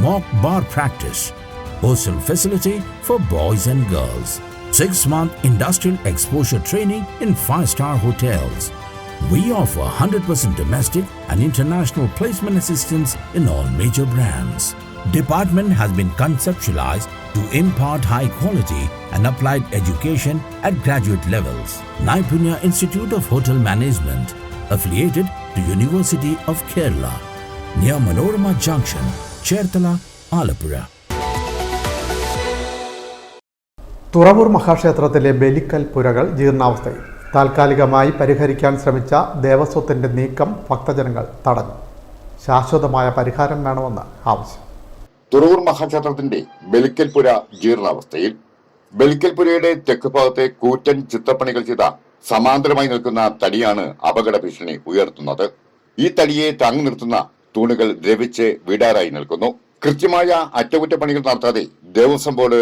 mock bar practice, hostel facility for boys and girls, six month industrial exposure training in five star hotels. We offer 100% domestic and international placement assistance in all major brands. Department has been conceptualized to impart high quality and applied education at graduate levels. Naipunya Institute of Hotel Management, affiliated to University of Kerala, near Manorama Junction, Chertala, Alappuzha. Thuravoor മഹാക്ഷേത്രത്തിലെ ബലിക്കൽ പുരകൾ ജീർണാവസ്ഥയിൽ. താൽക്കാലികമായി പരിഹരിക്കാൻ ശ്രമിച്ച ദേവസ്വത്തിന്റെ നീക്കം ഭക്തജനങ്ങൾ തടഞ്ഞു. ശാശ്വതമായ പരിഹാരം വേണമെന്ന് ആവശ്യം. തുറവൂർ മഹാക്ഷേത്രത്തിന്റെ ബലിക്കൽ പുര ജീർണാവസ്ഥയിൽ ബലിക്കൽ പുരയുടെ തെക്ക് ഭാഗത്തെ കൂറ്റൻ ചിത്രപ്പണികൾ ചെയ്ത സമാന്തരമായി നിൽക്കുന്ന തടിയാണ് അപകട ഭീഷണി ഉയർത്തുന്നത്. ഈ തടിയെ താങ്ങി നിർത്തുന്ന തൂണുകൾ ദ്രവിച്ച് വീടാറായി നിൽക്കുന്നു. കൃത്യമായ അറ്റകുറ്റപ്പണികൾ നടത്താതെ ദേവസ്വം ബോർഡ്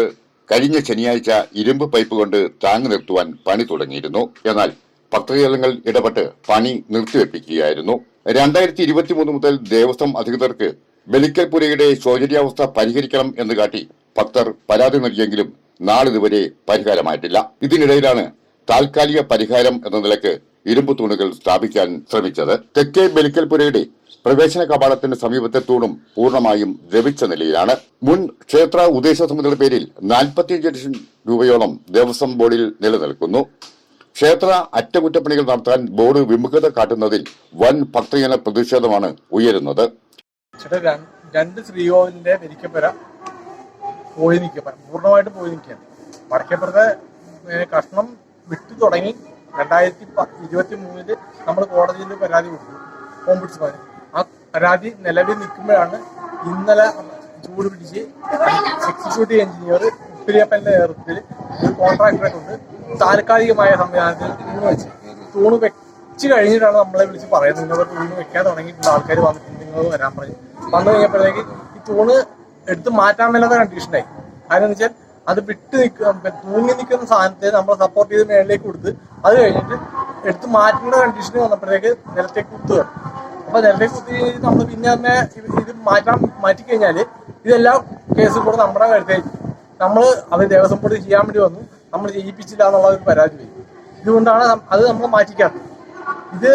കഴിഞ്ഞ ശനിയാഴ്ച ഇരുമ്പ് പൈപ്പ് കൊണ്ട് താങ്ങി നിർത്തുവാൻ പണി തുടങ്ങിയിരുന്നു. എന്നാൽ ഭക്തജനങ്ങൾ ഇടപെട്ട് പണി നിർത്തിവെപ്പിക്കുകയായിരുന്നു. രണ്ടായിരത്തി ഇരുപത്തിമൂന്ന് മുതൽ ദേവസ്വം അധികൃതർക്ക് ബലിക്കൽപുരയുടെ ശോചനീയാവസ്ഥ പരിഹരിക്കണം എന്ന് കാട്ടി ഭക്തർ പരാതി നൽകിയെങ്കിലും നാളിതുവരെ പരിഹാരമായിട്ടില്ല. ഇതിനിടയിലാണ് താൽക്കാലിക പരിഹാരം എന്ന നിലയ്ക്ക് ഇരുമ്പ് തൂണുകൾ സ്ഥാപിക്കാൻ ശ്രമിച്ചത്. തെക്കേ ബലിക്കൽപുരയുടെ പ്രവേശന കവാടത്തിന് സമീപത്തെ തൂണും പൂർണമായും ദ്രവിച്ച നിലയിലാണ്. മുൻ ക്ഷേത്ര ഉദ്ദേശ സമിതിയുടെ പേരിൽ നാൽപ്പത്തിയഞ്ച് ലക്ഷം രൂപയോളം ദേവസ്വം ബോർഡിൽ നിലനിൽക്കുന്നു. ക്ഷേത്ര അറ്റകുറ്റപ്പണികൾ നടത്താൻ ബോർഡ് വിമുഖത കാട്ടുന്നതിൽ വൻ ഭക്തജന പ്രതിഷേധമാണ് ഉയരുന്നത്. രണ്ട് ശ്രീകോവിലിന്റെ വെരിക്കപ്പുര പോയി നിൽക്കുക. പൂർണമായിട്ട് പോയി നിൽക്കുകയാണ് വടക്കേപ്പുറത്തെ കഷ്ണം വിട്ടു തുടങ്ങി രണ്ടായിരത്തി ഇരുപത്തി മൂന്നിൽ നമ്മൾ കോടതിയിൽ പരാതി കൊടുത്തു. ഓംബുഡ്സ്മാന് പരാതി നിലവിൽ നിൽക്കുമ്പോഴാണ് ഇന്നലെ ചൂട് പിടിച്ച് എക്സിക്യൂട്ടീവ് എഞ്ചിനീയർ ഉപ്പിരിയപ്പന്റെ നേതൃത്വത്തിൽ ഒരു കോൺട്രാക്ടറെ കൊണ്ട് താൽക്കാലികമായ സംവിധാനത്തിൽ തൂണ് വെച്ച്. തൂണ് വെച്ച് കഴിഞ്ഞിട്ടാണ് നമ്മളെ വിളിച്ച് പറയുന്നത്. നിങ്ങൾ തൂണ് വെക്കാൻ തുടങ്ങിയിട്ടുള്ള ആൾക്കാർ വന്നിട്ടുണ്ട്. നിങ്ങൾ വരാൻ പറഞ്ഞു. വന്നു കഴിഞ്ഞപ്പോഴത്തേക്ക് ഈ തൂണ് എടുത്ത് മാറ്റാൻ മേലാത്ത കണ്ടീഷനായി കാരണം വെച്ചാൽ അത് വിട്ട് നിൽക്കുന്ന തൂങ്ങി നിൽക്കുന്ന സാധനത്തെ നമ്മൾ സപ്പോർട്ട് ചെയ്ത് മേളിലേക്ക് കൊടുത്ത് അത് കഴിഞ്ഞിട്ട് എടുത്ത് മാറ്റേണ്ട കണ്ടീഷന് വന്നപ്പോഴത്തേക്ക് നിലത്തേക്ക് കുത്തുക. അപ്പൊ കുത്തി നമ്മൾ പിന്നെ തന്നെ ഇത് മാറ്റാൻ മാറ്റി കഴിഞ്ഞാൽ ഇതെല്ലാം കേസ് കൂടെ നമ്മുടെ കരുത്തേക്ക് നമ്മൾ അത് ദേവസ്വം ബോർഡ് ചെയ്യാൻ വേണ്ടി വന്നു. നമ്മൾ ചെയ്യിപ്പിച്ചില്ല എന്നുള്ള ഒരു പരാതി വരും. ഇതുകൊണ്ടാണ് അത് നമ്മൾ മാറ്റിക്കാത്തത്. ഇത്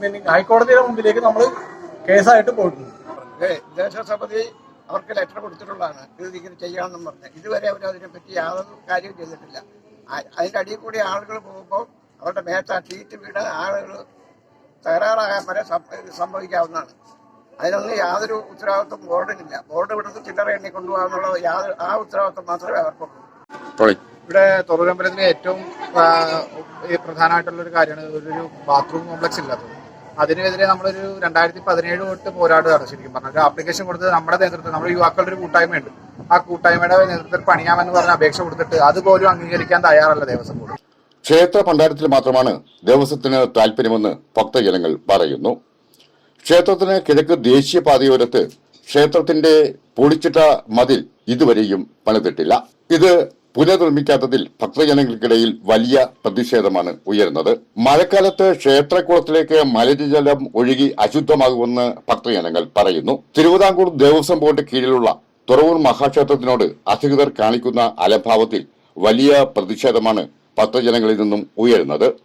പിന്നെ ഹൈക്കോടതിയുടെ മുമ്പിലേക്ക് നമ്മൾ കേസായിട്ട് പോയിട്ടുണ്ട്. ദേശസമിതി അവർക്ക് ലെറ്റർ കൊടുത്തിട്ടുള്ളതാണ്. ഇത് ഇങ്ങനെ ചെയ്യാമെന്നും പറഞ്ഞ്. ഇതുവരെ അവർ അതിനെപ്പറ്റി യാതൊരു കാര്യവും ചെയ്തിട്ടില്ല. അതിന്റെ അടിയിൽ കൂടി ആളുകൾ പോകുമ്പോൾ അവരുടെ മേത്ത ഷീറ്റ് വീട് ആളുകൾ തകരാറാകാൻ വരെ സംഭവിക്കാവുന്നതാണ്. അതിനൊന്നും യാതൊരു ഉത്തരവാദിത്വം ബോർഡിനില്ല. ബോർഡ് ഇവിടുന്ന് ചില്ലറ എണ്ണി കൊണ്ടുപോകാന്നുള്ള യാതൊരു ആ ഉത്തരവാദിത്വം മാത്രമേ അവർക്കുള്ളൂ. ഇവിടെ തൊഴിലമ്പലത്തിന് ഏറ്റവും പ്രധാനമായിട്ടുള്ള ഒരു കാര്യമാണ് ഒരു ബാത്റൂം കോംപ്ലക്സ് ഇല്ലാത്തത് അതിനെതിരെ നമ്മളൊരു രണ്ടായിരത്തി പതിനേഴ് തൊട്ട് പോരാടുകയാണ് ശരിക്കും പറഞ്ഞാൽ. ഒരു ആപ്ലിക്കേഷൻ കൊടുത്ത് നമ്മുടെ നേതൃത്വം നമ്മുടെ യുവാക്കളുടെ ഒരു കൂട്ടായ്മയുണ്ട്. ആ കൂട്ടായ്മയുടെ നേതൃത്വത്തിൽ പണിയാമെന്ന് പറഞ്ഞ അപേക്ഷ കൊടുത്തിട്ട് അതുപോലും അംഗീകരിക്കാൻ തയ്യാറല്ല ദേവസ്വം ബോർഡ്. ക്ഷേത്ര ഭണ്ഡാരത്തിൽ മാത്രമാണ് ദേവസ്വത്തിന് താല്പര്യമെന്ന് ഭക്തജനങ്ങൾ പറയുന്നു. ക്ഷേത്രത്തിന് കിഴക്ക് ദേശീയപാതയോരത്ത് ക്ഷേത്രത്തിന്റെ പൊളിച്ചിട്ട മതിൽ ഇതുവരെയും പണിതിട്ടില്ല. ഇത് പുനർനിർമ്മിക്കാത്തതിൽ ഭക്തജനങ്ങൾക്കിടയിൽ വലിയ പ്രതിഷേധമാണ് ഉയരുന്നത്. മഴക്കാലത്ത് ക്ഷേത്രക്കുളത്തിലേക്ക് മലിനജലം ഒഴുകി അശുദ്ധമാകുമെന്ന് ഭക്തജനങ്ങൾ പറയുന്നു. തിരുവിതാംകൂർ ദേവസ്വം ബോർഡ് കീഴിലുള്ള തുറവൂർ മഹാക്ഷേത്രത്തിനോട് അധികൃതർ കാണിക്കുന്ന അലംഭാവത്തിൽ വലിയ പ്രതിഷേധമാണ് ഭക്തജനങ്ങളിൽ നിന്നും ഉയരുന്നത്.